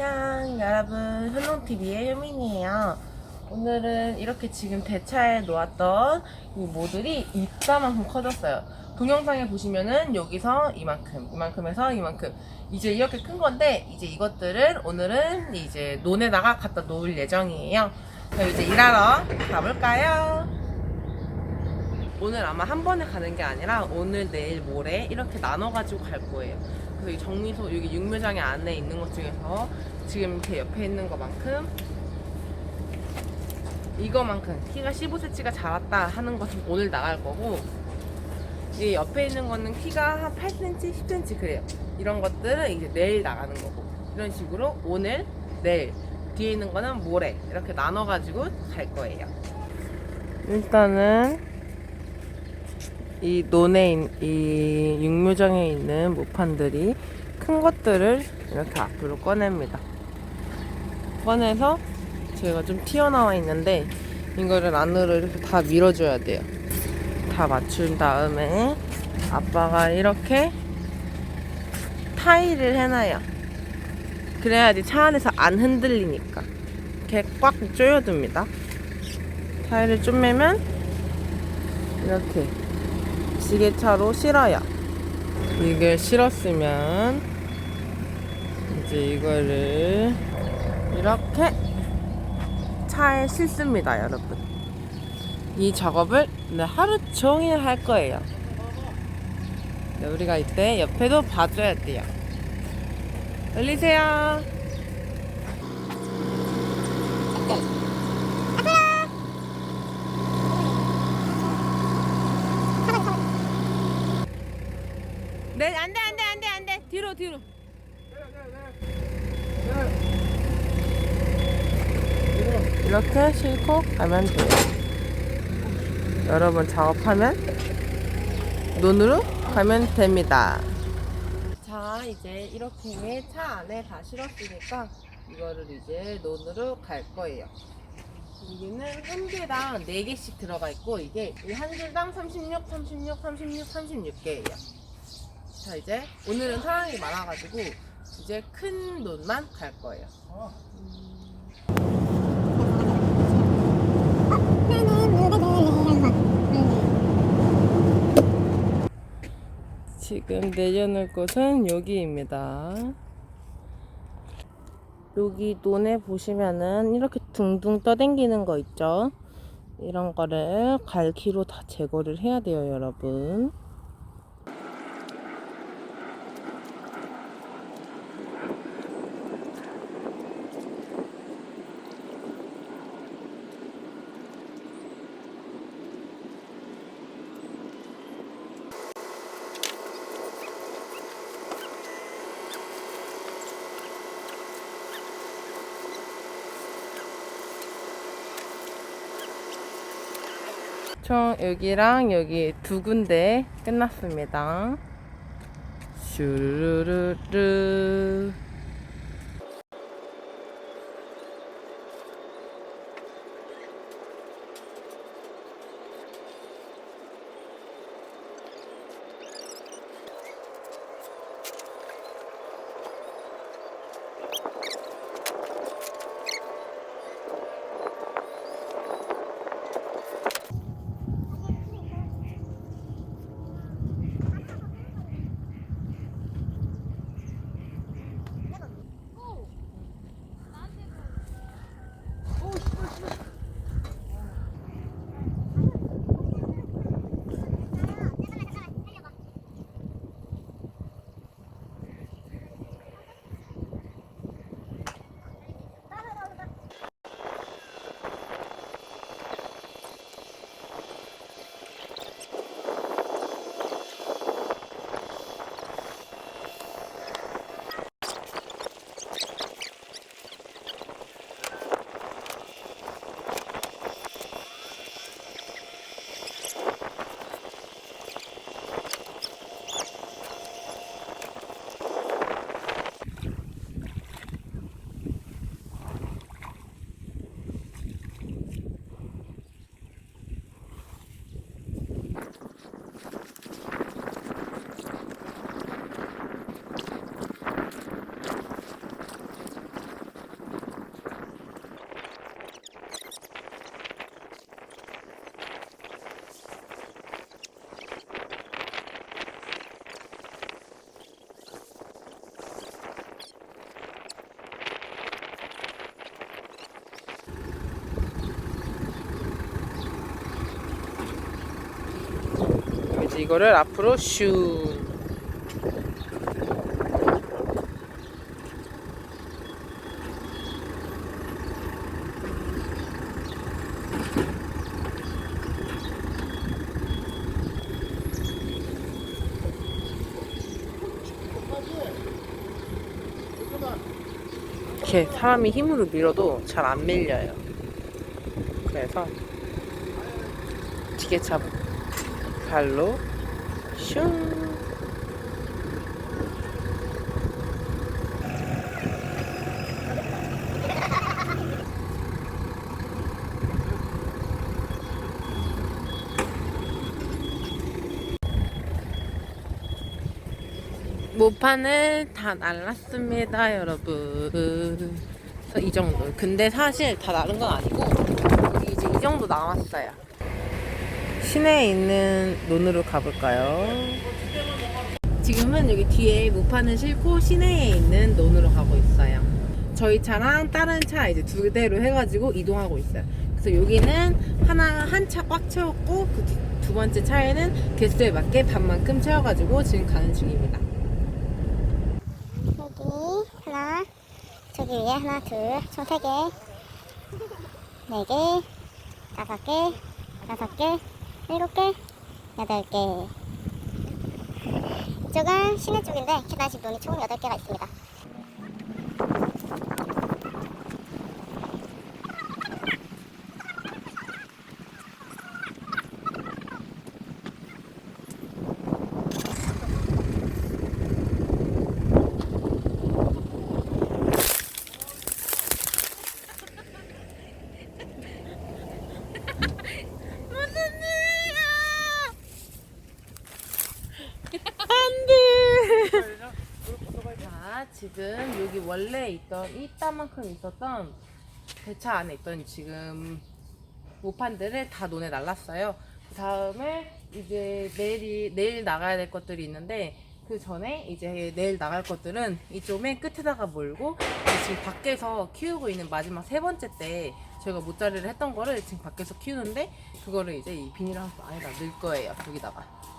안녕 여러분. 현농TV의 효민이에요. 오늘은 이렇게 지금 대차에 놓았던 이 모들이 입사만큼 커졌어요. 동영상에 보시면은 여기서 이만큼 이만큼에서 이만큼. 이제 이렇게 큰 건데 이제 이것들은 오늘은 이제 논에다가 갖다 놓을 예정이에요. 그럼 이제 일하러 가볼까요? 오늘 아마 한 번에 가는 게 아니라 오늘 내일 모레 이렇게 나눠 가지고 갈 거예요. 이 정미소 여기 육묘장에 안에 있는 것 중에서 지금 이렇게 옆에 있는 것만큼 이거만큼 키가 15cm가 자랐다 하는 것은 오늘 나갈 거고 이 옆에 있는 거는 키가 한 8cm, 10cm 그래요. 이런 것들은 이제 내일 나가는 거고 이런 식으로 오늘, 내일 뒤에 있는 거는 모레 이렇게 나눠가지고 갈 거예요. 일단은 이 논에 있- 이 육묘장에 있는 모판들이 큰 것들을 이렇게 앞으로 꺼냅니다. 꺼내서 제가 좀 튀어나와 있는데 이거를 안으로 이렇게 다 밀어줘야 돼요. 다 맞춘 다음에 아빠가 이렇게 타일을 해놔요. 그래야지 차 안에서 안 흔들리니까 이렇게 꽉 조여둡니다. 타일을 좀 매면 이렇게 지게차로 실어요. 이게 실었으면 이제 이거를 이렇게 차에 싣습니다, 여러분. 이 작업을 네, 하루 종일 할 거예요. 네, 우리가 이때 옆에도 봐줘야 돼요. 열리세요. 네, 안 돼, 안 돼, 안 돼, 안 돼. 뒤로, 뒤로. 이렇게 싣고 가면 돼요. 여러분 작업하면 눈으로 가면 됩니다. 자, 이제 이렇게 차 안에 다 실었으니까 이거를 이제 논으로 갈 거예요. 여기는 한 개당 4개씩 들어가 있고 이게 이한 줄당 36, 36, 36, 36개예요. 자 이제 오늘은 사람이 많아가지고 이제 큰 논만 갈 거예요. 지금 내려놓을 곳은 여기입니다. 여기 논에 보시면은 이렇게 둥둥 떠댕기는 거 있죠? 이런 거를 갈기로 다 제거를 해야 돼요, 여러분. 총 여기랑 여기 두 군데 끝났습니다. 슈르르르. 다시 이거를 앞으로 슝. 이렇게 사람이 힘으로 밀어도 잘 안 밀려요. 그래서 지게차 발로 슝. 모판을 다 날랐습니다, 여러분. 그래서 이 정도. 근데 사실 다 나른 건 아니고 이제 이 정도 남았어요. 시내에 있는 논으로 가볼까요? 지금은 여기 뒤에 모판을 싣고 시내에 있는 논으로 가고 있어요. 저희 차랑 다른 차 이제 두 대로 해가지고 이동하고 있어요. 그래서 여기는 하나 한 차 꽉 채웠고 그 두 번째 차에는 개수에 맞게 반만큼 채워가지고 지금 가는 중입니다. 여기 하나 저기 위에 하나 둘총 세 개, 네 개, 다섯 개, 다섯 개, 일곱 개, 여덟 개. 이쪽은 시내 쪽인데 계단식 논이 총 여덟 개가 있습니다. 자, 지금 여기 원래 있던 이따만큼 있었던 배차 안에 있던 지금 모판들을 다 논에 날랐어요. 그 다음에 이제 내일이 내일 나가야 될 것들이 있는데 그 전에 이제 내일 나갈 것들은 이쪽 맨 끝에다가 몰고 지금 밖에서 키우고 있는 마지막 세 번째 때 저희가 모짜리를 했던 거를 지금 밖에서 키우는데 그거를 이제 이 비닐하우스 안에다 넣을 거예요. 여기다가.